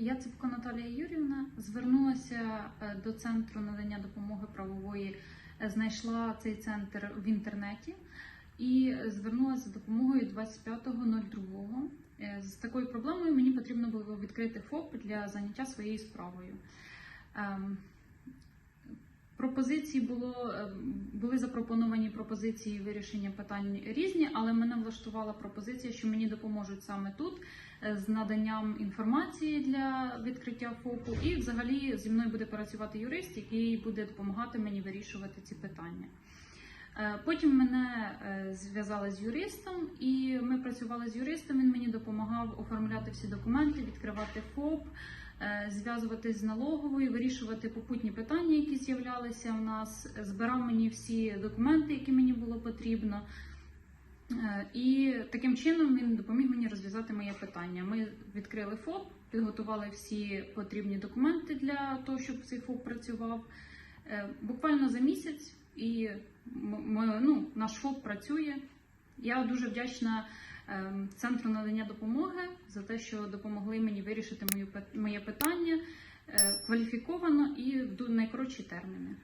Яцепко Наталія Юрівна звернулася е, до центру надання допомоги правової, е, знайшла цей центр в інтернеті і звернулася за допомогою 25.02. Е, З такою проблемою мені потрібно було відкрити ФОП для заняття своєю справою. Пропозиції було е, були запропоновані пропозиції вирішення питань різні, але мене влаштувала пропозиція, що мені допоможуть саме тут е, з наданням інформації для відкриття ФОПу, і взагалі зі мною буде працювати юрист, який буде допомагати мені вирішувати ці питання. Е, Потім мене е, зв'язали з юристом, і ми працювали з юристом. Він мені допомагав оформляти всі документи, відкривати ФОП, е, зв'язуватись з налоговою, вирішувати попутні питання, які з'являлися в нас. Збирав мені всі документи, які мені було потрібно. І таким чином він допоміг мені розв'язати моє питання. Ми відкрили ФОП, підготували всі потрібні документи для того, щоб цей ФОП працював. Буквально за місяць, і ну, наш ФОП працює. Я дуже вдячна ем, центру надання допомоги за те, що допомогли мені вирішити мою моє питання е, кваліфіковано і в найкоротші терміни.